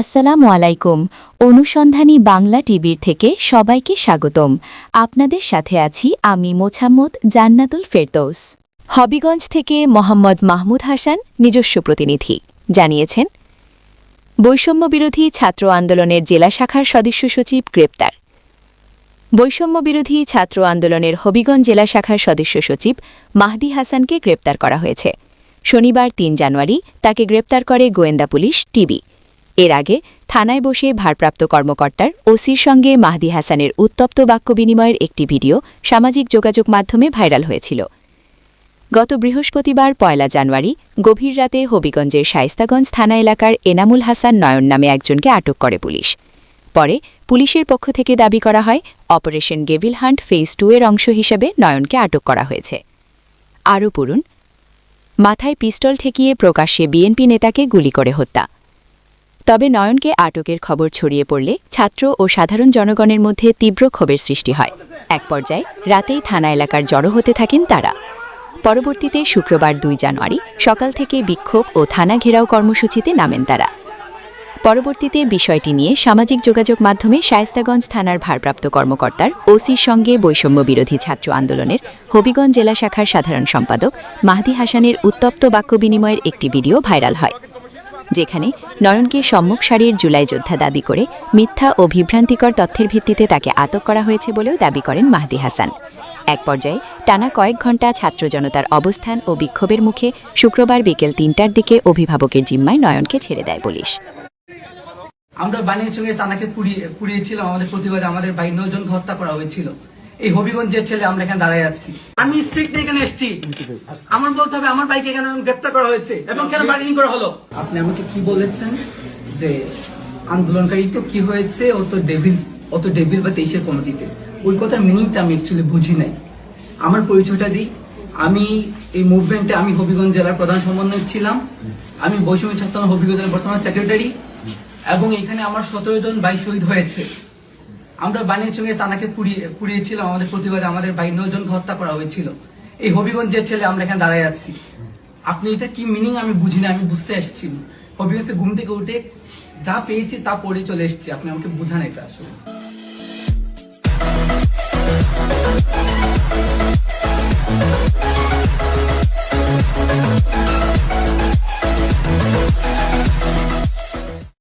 আসসালামু আলাইকুম। অনুসন্ধানী বাংলা টিভির থেকে সবাইকে স্বাগতম। আপনাদের সাথে আছি আমি মোছাম্মদ জান্নাতুল ফেরদৌস। হবিগঞ্জ থেকে মোহাম্মদ মাহমুদ হাসান, নিজস্ব প্রতিনিধি। জানিয়েছেন বৈষম্যবিরোধী ছাত্র আন্দোলনের জেলা শাখার সদস্য সচিব গ্রেপ্তার। বৈষম্যবিরোধী ছাত্র আন্দোলনের হবিগঞ্জ জেলা শাখার সদস্য সচিব মাহদি হাসানকে গ্রেপ্তার করা হয়েছে। শনিবার তিন জানুয়ারি তাকে গ্রেপ্তার করে গোয়েন্দা পুলিশ, টিবি। এর আগে থানায় বসে ভারপ্রাপ্ত কর্মকর্তার ওসির সঙ্গে মাহদি হাসানের উত্তপ্ত বাক্য বিনিময়ের একটি ভিডিও সামাজিক যোগাযোগ মাধ্যমে ভাইরাল হয়েছিল। গত বৃহস্পতিবার পয়লা জানুয়ারি গভীর রাতে হবিগঞ্জের শায়েস্তাগঞ্জ থানা এলাকার এনামুল হাসান নয়ন নামে একজনকে আটক করে পুলিশ। পরে পুলিশের পক্ষ থেকে দাবি করা হয়, operation devil hunt phase two এর অংশ হিসেবে নয়নকে আটক করা হয়েছে। আরও পড়ুন, মাথায় পিস্তল ঠেকিয়ে প্রকাশ্যে বিএনপি নেতাকে গুলি করে হত্যা। তবে নয়নকে আটকের খবর ছড়িয়ে পড়লে ছাত্র ও সাধারণ জনগণের মধ্যে তীব্র ক্ষোভের সৃষ্টি হয়। এক পর্যায়ে রাতেই থানা এলাকার জড়ো হতে থাকেন তারা। পরবর্তীতে শুক্রবার দুই জানুয়ারি সকাল থেকে বিক্ষোভ ও থানা ঘেরাও কর্মসূচিতে নামেন তারা। পরবর্তীতে বিষয়টি নিয়ে সামাজিক যোগাযোগ মাধ্যমে শায়েস্তাগঞ্জ থানার ভারপ্রাপ্ত কর্মকর্তার ওসির সঙ্গে বৈষম্য বিরোধী ছাত্র আন্দোলনের হবিগঞ্জ জেলা শাখার সাধারণ সম্পাদক মাহদি হাসানের উত্তপ্ত বাক্য বিনিময়ের একটি ভিডিও ভাইরাল হয়। যেখানে নয়নকে সম্মুখ সারির জুলাই যোদ্ধা দাবি করে মিথ্যা ও বিভ্রান্তিকর তথ্যের ভিত্তিতে তাকে আটক করা হয়েছে বলেও দাবি করেন মাহদি হাসান। এক পর্যায়ে টানা কয়েক ঘণ্টা ছাত্র জনতার অবস্থান ও বিক্ষোভের মুখে শুক্রবার বিকেল তিনটার দিকে অভিভাবকের জিম্মায় নয়নকে ছেড়ে দেয় পুলিশ। আমরা বানিয়ে চুঙে তানাকে পুড়িয়ে পুড়িয়েছিলাম, আমাদের প্রতিবাদে আমাদের ভাই নজনকে হত্যা করা হয়েছিল। এই হবিগঞ্জের ছেলে আমরা এখানে দাঁড়ায় আছি। আমি স্ট্রিক্ট নিয়ে এখানে এসেছি। আমার বলতে হবে, আমার ভাইকে কেন গ্রেপ্তার করা হয়েছে এবং কেন বার্গেনিং করা হলো? আপনি আমাকে কি বলেছেন যে আন্দোলনকারী তো কি হয়েছে? ও তো ডেভিল ও তো ডেভিল বা তেইশের কমিটিতে ওই কথার মিনিংটা আমি অ্যাকচুয়ালি বুঝি নাই। আমার পরিচয়টা দিই। আমি এই মুভমেন্টে আমি হবিগঞ্জ জেলার প্রধান সমন্বয়ক ছিলাম। আমি বৈষম্য ছাত্র হবিগঞ্জের বর্তমান সেক্রেটারি এবং এখানে আমার সতেরো জন বাইক শহীদ হয়েছে। আমরা বানিয়াচুঙে তানাকে পুড়িয়ে পুড়িয়েছিলাম, আমাদের প্রতিবাদে আমাদের ভাই নজনকে হত্যা করা হয়েছিল। এই হবিগঞ্জের ছেলে আমরা এখানে দাঁড়ায় আছি, আপনি এটা কি মিনিং আমি বুঝি না, আমি বুঝতে আসছি হবিগঞ্জে ঘুম থেকে উঠে যা পেয়েছি তা পড়ে চলে এসছি। আপনি আমাকে বুঝান এটা আসলে।